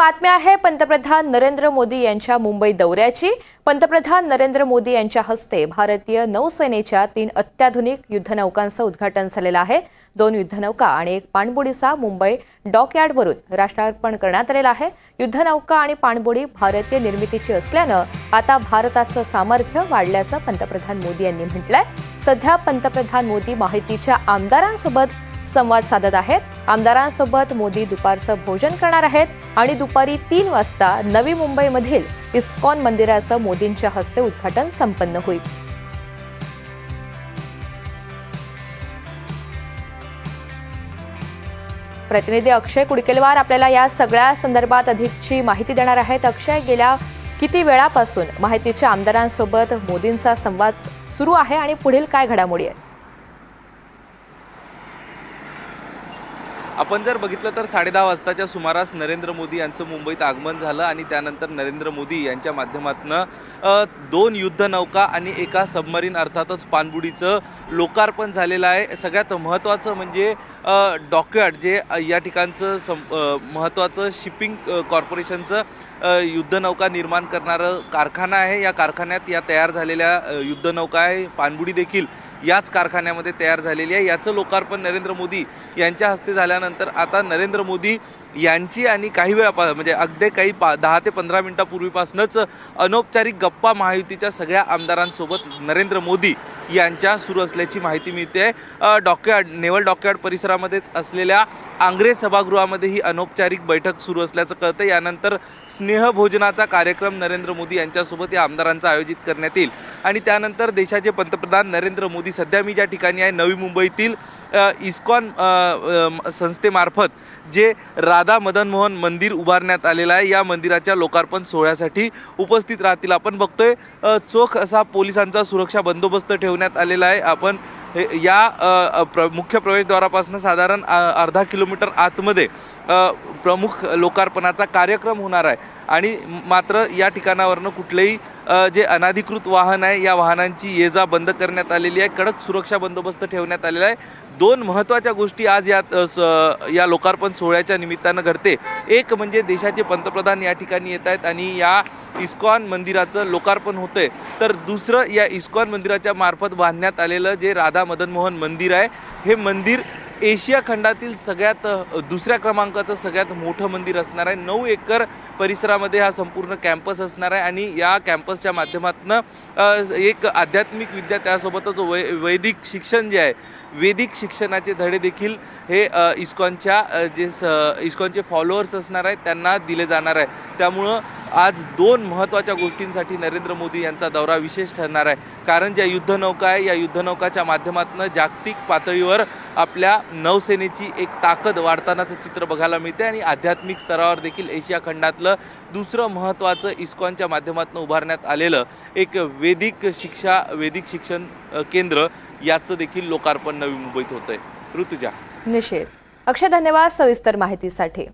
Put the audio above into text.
बातमी आहे पंतप्रधान नरेंद्र मोदी यांच्या मुंबई दौऱ्याची. पंतप्रधान नरेंद्र मोदी यांच्या हस्ते भारतीय नौसेनेच्या तीन अत्याधुनिक युद्धनौकांचं उद्घाटन झालेलं आहे. दोन युद्धनौका आणि एक पाणबुडीचा मुंबई डॉकयार्डवरून राष्ट्रार्पण करण्यात आलेला आहे. युद्धनौका आणि पाणबुडी भारतीय निर्मितीची असल्यानं आता भारताचं सामर्थ्य वाढल्याचं पंतप्रधान मोदी यांनी म्हटलंय. सध्या पंतप्रधान मोदी माहितीच्या आमदारांसोबत संवाद साधत आहेत. आमदारांसोबत मोदी दुपारचं भोजन करणार आहेत आणि दुपारी तीन वाजता नवी मुंबईमधील इस्कॉन मंदिराचं मोदींच्या हस्ते उद्घाटन संपन्न होईल. प्रतिनिधी अक्षय कुडकेलवार आपल्याला या सगळ्या संदर्भात अधिकची माहिती देणार आहेत. अक्षय गेल्या किती वेळापासून माहितीच्या आमदारांसोबत मोदींचा संवाद सुरू आहे आणि पुढील काय घडामोडी आहेत? आपण जर बघितलं तर साडेदहा वाजताच्या सुमारास नरेंद्र मोदी यांचं मुंबईत आगमन झालं आणि त्यानंतर नरेंद्र मोदी यांच्या माध्यमातून दोन युद्धनौका आणि एका सबमरीन अर्थातच पाणबुडीचं लोकार्पण झालेलं आहे. सगळ्यात महत्त्वाचं म्हणजे डॉकयार्ड जे या ठिकाणचं सम महत्त्वाचं शिपिंग कॉर्पोरेशनचं युद्धनौका निर्माण करणारं कारखाना आहे. या कारखान्यात या तयार झालेल्या युद्धनौका आहे. पाणबुडी देखील याच कारखान्यामध्ये तयार झालेली आहे. याचं लोकार्पण नरेंद्र मोदी यांच्या हस्ते झाल्यानंतर आता नरेंद्र मोदी यांची आणि काही वेळा म्हणजे अगदी काही पा दहा ते पंधरा मिनटापूर्वीपासूनच अनौपचारिक गप्पा महायुतीच्या सगळ्या आमदारांसोबत नरेंद्र मोदी यांच्या सुरू असल्याची माहिती मिळते. आहे डॉकयार्ड नेवल डॉकयार्ड परिसरामध्येच असलेल्या आंग्रे सभागृहामध्ये ही अनौपचारिक बैठक सुरू असल्याचं कळतं. यानंतर स्नेहभोजनाचा कार्यक्रम नरेंद्र मोदी यांच्यासोबत या आमदारांचा आयोजित करण्यात येईल. आणि त्यानंतर देशाचे पंतप्रधान नरेंद्र मोदी सध्या मी ज्या ठिकाणी आहे नवी मुंबईतील इस्कॉन संस्था संस्थेमार्फत जे राधा मदन मोहन मंदिर उभारण्यात आलेलं आहे. या मंदिराच्या लोकार्पण सोहळ्यासाठी उपस्थित राहतील. आपण बघतोय चोख असा पोलिसांचा सुरक्षा बंदोबस्त ठेवण्यात आलेला आहे. आपण हे या प्र मुख्य प्रवेशद्वारापासून साधारण अर्धा किलोमीटर आतमध्ये प्रमुख लोकार्पणाचा कार्यक्रम होणार आहे. आणि मात्र या ठिकाणावरनं कुठलेही जे अनाधिकृत वाहन आहे या वाहनांची ये जा बंद करण्यात आलेली आहे कडक सुरक्षा बंदोबस्त ठेवण्यात आलेला आहे. दोन महत्त्वाच्या गोष्टी आज या या लोकार्पण सोहळ्याच्या निमित्तानं घडते. एक म्हणजे देशाचे पंतप्रधान या ठिकाणी येत आहेत आणि या इस्कॉन मंदिराचं लोकार्पण होतंय. तर दुसरं या इस्कॉन मंदिराच्या मार्फत बांधण्यात आलेलं जे राधा मदन मोहन मंदिर आहे हे मंदिर एशिया खंडातील सगळ्यात दुसऱ्या क्रमांकाचं सगळ्यात मोठं मंदिर असणार आहे. नऊ एकर परिसरामध्ये हा संपूर्ण कॅम्पस असणार आहे आणि या कॅम्पसच्या माध्यमातून एक आध्यात्मिक विद्या त्यासोबतच वै वैदिक शिक्षण जे आहे वैदिक शिक्षणाचे धडे देखील हे इस्कॉनच्या जे स इस्कॉनचे फॉलोअर्स असणार आहेत त्यांना दिले जाणार आहे. त्यामुळं आज दोन महत्त्वाच्या गोष्टींसाठी नरेंद्र मोदी यांचा दौरा विशेष ठरणार आहे. कारण ज्या युद्धनौका आहे या युद्धनौकाच्या माध्यमातून जागतिक पातळीवर आपल्या नौसेनेची एक ताकद वाढतानाचं चित्र बघायला मिळते आणि आध्यात्मिक स्तरावर देखील एशिया खंडातलं दुसरं महत्त्वाचं इस्कॉनच्या माध्यमातून उभारण्यात आलेलं एक वेदिक शिक्षा वेदिक शिक्षण केंद्र याचं देखील लोकार्पण नवी मुंबईत होतंय. ऋतुजा. निषेध. अक्षय धन्यवाद सविस्तर माहितीसाठी.